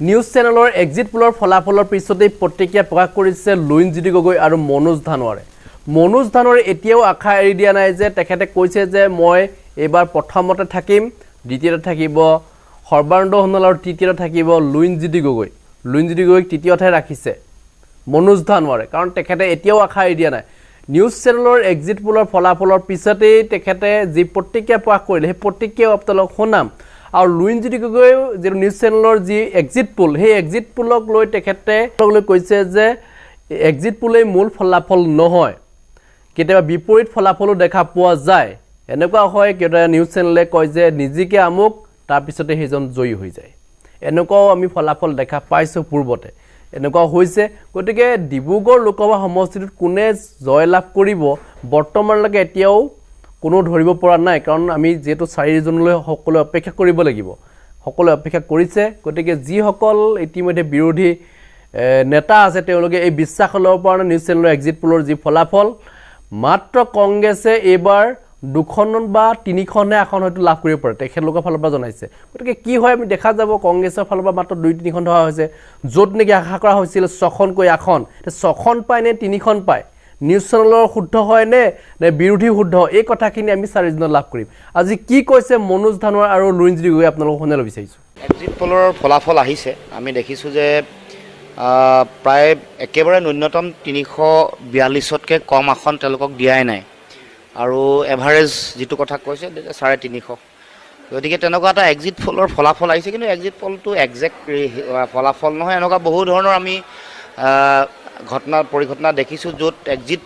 News চেনেলৰ exit পোলৰ ফলাফলৰ পিছতেই প্ৰতিক্ৰিয়া প্ৰকাশ কৰিছে লুইনজ্যোতি গগৈ আৰু মনোজ ধানোৱাৰে। মনোজ ধানোৱাৰে এতিয়াও আশা এৰি দিয়া নাই যে তেখেতে কৈছে যে মই এইবাৰ প্ৰথমতে থাকিম, দ্বিতীয়তে থাকিব, সৰ্বানন্দ সোণোৱাল আৰু তৃতীয়তে থাকিব লুইনজ্যোতি গগৈ। লুইনজ্যোতি গগৈক তৃতীয়তহে ৰাখিছে মনোজ ধানোৱাৰে, কাৰণ তেখেতে এতিয়াও আশা এৰি দিয়া নাই। নিউজ চেনেলৰ এক্সিট পোলৰ ফলাফলৰ পিছতেই তেখেতে যি প্ৰতিক্ৰিয়া প্ৰকাশ কৰিলে, সেই প্ৰতিক্ৰিয়াও আপোনালোকক শুনাম আৰু লুইনজ্যোতি গগৈ যিটো নিউজ চেনেলৰ যি এক্সিট পোল সেই এক্সিট পোলক লৈ তেখেতে কৈছে যে এক্সিট পোলেই মূল ফলাফল নহয়। কেতিয়াবা বিপৰীত ফলাফলো দেখা পোৱা যায়। এনেকুৱা হয় কেতিয়াবা নিউজ চেনেলে কয় যে নিজিকে আমুক তাৰপিছতে সেইজন জয়ী হৈ যায়। এনেকুৱাও আমি ফলাফল দেখা পাইছোঁ পূৰ্বতে। এনেকুৱা হৈছে। গতিকে ডিব্ৰুগড় লোকসভা সমষ্টিটোত কোনে জয়লাভ কৰিব বৰ্তমানলৈকে এতিয়াও কোনো ধৰিব পৰা নাই কাৰণ আমি যিহেতু চাৰিজনলৈ সকলোৱে অপেক্ষা কৰিব লাগিব। সকলোৱে অপেক্ষা কৰিছে গতিকে যিসকল ইতিমধ্যে বিৰোধী নেতা আছে তেওঁলোকে এই বিশ্বাস ল'ব পৰা নাই নিউজ চেনেলৰ এক্সিট পোলৰ যি ফলাফল মাত্ৰ কংগ্ৰেছে এইবাৰ দুখন বা তিনিখনহে আসন হয়তো লাভ কৰিব পাৰে তেখেতলোকৰ ফালৰ পৰা জনাইছে। গতিকে কি হয় আমি দেখা যাব কংগ্ৰেছৰ ফালৰ পৰা মাত্ৰ দুই তিনিখন ধৰা হৈছে। য'ত নেকি আশা কৰা হৈছিল ছখনকৈ আসন ছখন পায় নে তিনিখন পায়? নিউজ চেনেলৰ শুদ্ধ হয় নে বিৰোধী শুদ্ধ এই কথাখিনি আমি চাৰিজনত লাভ কৰিম। আজি কি কৈছে মনোজ ধানোৱাৰ আৰু লুইনজ্যোতি গগৈ আপোনালোকক শুনাবলৈ বিচাৰিছোঁ? এক্সিট পলৰ ফলাফল আহিছে। আমি দেখিছোঁ যে প্ৰায় একেবাৰে ন্যূনতম তিনিশ বিয়াল্লিছতকৈ কম আসন তেওঁলোকক দিয়াই নাই। আৰু এভাৰেজ যিটো কথা কৈছে চাৰে তিনিশ। গতিকে তেনেকুৱা এটা এক্সিট পলৰ ফলাফল আহিছে। কিন্তু এক্সিট পলটো একজেক্ট ফলাফল নহয়। এনেকুৱা বহু ধৰণৰ আমি ঘটনা পৰিঘটনা দেখিছোঁ য'ত এক্সিট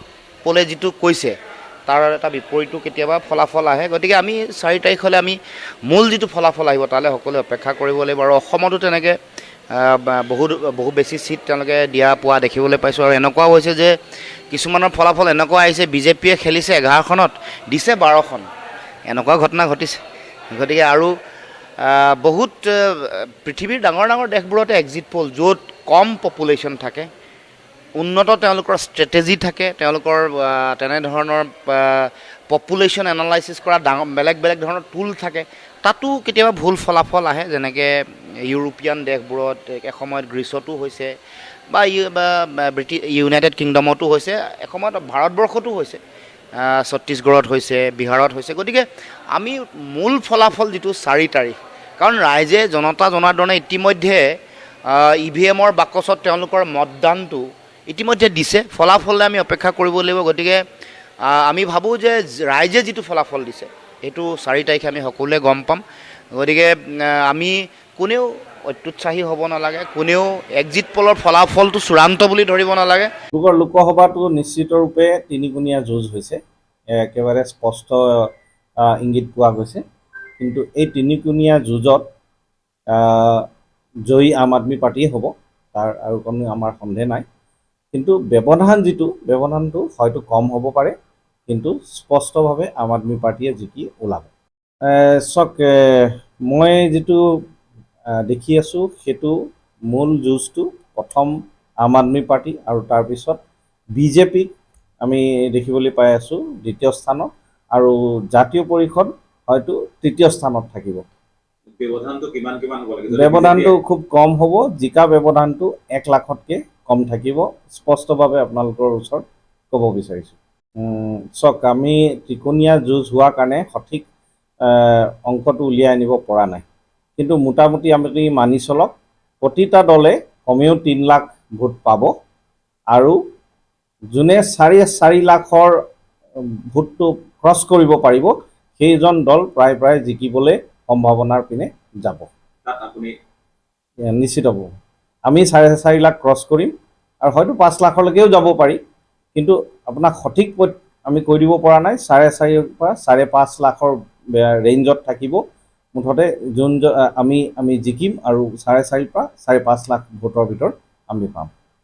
পলে যিটো কৈছে তাৰ এটা বিপৰীতো কেতিয়াবা ফলাফল আহে। গতিকে আমি চাৰি তাৰিখলৈ আমি মূল যিটো ফলাফল আহিব তালৈ সকলোৱে অপেক্ষা কৰিব লাগিব আৰু অসমতো তেনেকৈ বহুত বহু বেছি ছিট তেওঁলোকে দিয়া পোৱা দেখিবলৈ পাইছোঁ আৰু এনেকুৱাও হৈছে যে কিছুমানৰ ফলাফল এনেকুৱা আহিছে বিজেপিয়ে খেলিছে এঘাৰখনত দিছে বাৰখন। এনেকুৱা ঘটনা ঘটিছে। গতিকে আৰু বহুত পৃথিৱীৰ ডাঙৰ ডাঙৰ দেশবোৰতে এক্সিট পল য'ত কম পপুলেশ্যন থাকে। উন্নত তেওঁলোকৰ ষ্ট্ৰেটেজি থাকে তেওঁলোকৰ তেনেধৰণৰ পপুলেশ্যন এনালাইচিছ কৰা ডাঙৰ বেলেগ বেলেগ ধৰণৰ টুল থাকে। তাতো কেতিয়াবা ভুল ফলাফল আহে যেনেকৈ ইউৰোপীয়ান দেশবোৰত এসময়ত গ্ৰীচতো হৈছে বা ব্ৰিটিছ ইউনাইটেড কিংডমতো হৈছে এসময়ত ভাৰতবৰ্ষতো হৈছে ছত্তীশগড়ত হৈছে বিহাৰত হৈছে। গতিকে আমি মূল ফলাফল যিটো চাৰি তাৰিখ কাৰণ ৰাইজে জনতা জনাৰ্দনে ইতিমধ্যে ই ভি এমৰ বাকচত তেওঁলোকৰ মতদানটো ইতিমধ্যে দিছে ফলাফললৈ আমি অপেক্ষা কৰিব লাগিব। গতিকে আমি ভাবোঁ যে ৰাইজে যিটো ফলাফল দিছে, সেইটো চাৰি তাৰিখে আমি সকলোৱে গম পাম। গতিকে আমি কোনেও অত্যুৎসাহী হ'ব নালাগে, কোনেও এক্সিট পলৰ ফলাফলটো চূড়ান্ত বুলি ধৰিব নালাগে। ডিব্ৰুগড় লোকসভাটো নিশ্চিতৰূপে তিনিকুণীয়া যুঁজ হৈছে একেবাৰে স্পষ্ট ইংগিত পোৱা গৈছে। কিন্তু এই তিনিকুণীয়া যুঁজত জয়ী আম আদমি পাৰ্টীয়ে হ'ব, তাৰ আৰু কোনো আমাৰ সন্দেহ নাই। কিন্তু ব্যৱধান যিটো ব্যৱধানটো হয়তো কম হ'ব পাৰে কিন্তু স্পষ্টভাৱে আম আদমি পাৰ্টীয়ে জিকি ওলাব। চাওক মই যিটো দেখি আছোঁ সেইটো মূল যুঁজটো প্ৰথম আম আদমি পাৰ্টি আৰু তাৰপিছত বিজেপিক আমি দেখিবলৈ পাই আছোঁ দ্বিতীয় স্থানত আৰু জাতীয় পৰিষদ হয়তো তৃতীয় স্থানত থাকিব। ব্যৱধানটো কিমান কিমান হ'ব ব্যৱধানটো খুব কম হ'ব জিকা ব্যৱধানটো এক লাখতকৈ কম থাকিব স্পষ্টভাৱে আপোনালোকৰ ওচৰত ক'ব বিচাৰিছোঁ। চাওক আমি ত্ৰিকোণীয়া যুঁজ হোৱাৰ কাৰণে সঠিক অংকটো উলিয়াই আনিব পৰা নাই। কিন্তু মোটামুটি আমি মানি চলক প্ৰতিটা দলে কমেও তিনি লাখ ভোট পাব আৰু যোনে চাৰি চাৰি লাখৰ ভোটটো ক্ৰছ কৰিব পাৰিব সেইজন দল প্ৰায় প্ৰায় জিকিবলৈ সম্ভাৱনাৰ পিনে যাব। তাত আমি চাৰে চাৰি লাখ ক্ৰছ কৰিম আৰু হয়তো পাঁচ লাখলৈকেও যাব পাৰি। কিন্তু আপোনাক সঠিক আমি কৈ দিব পৰা নাই। চাৰে চাৰিৰ পৰা চাৰে পাঁচ লাখৰ ৰেঞ্জত থাকিব। মুঠতে যোন আমি আমি জিকিম আৰু চাৰে চাৰিৰ পৰা চাৰে পাঁচ লাখ ভোটৰ ভিতৰত আমি পাম।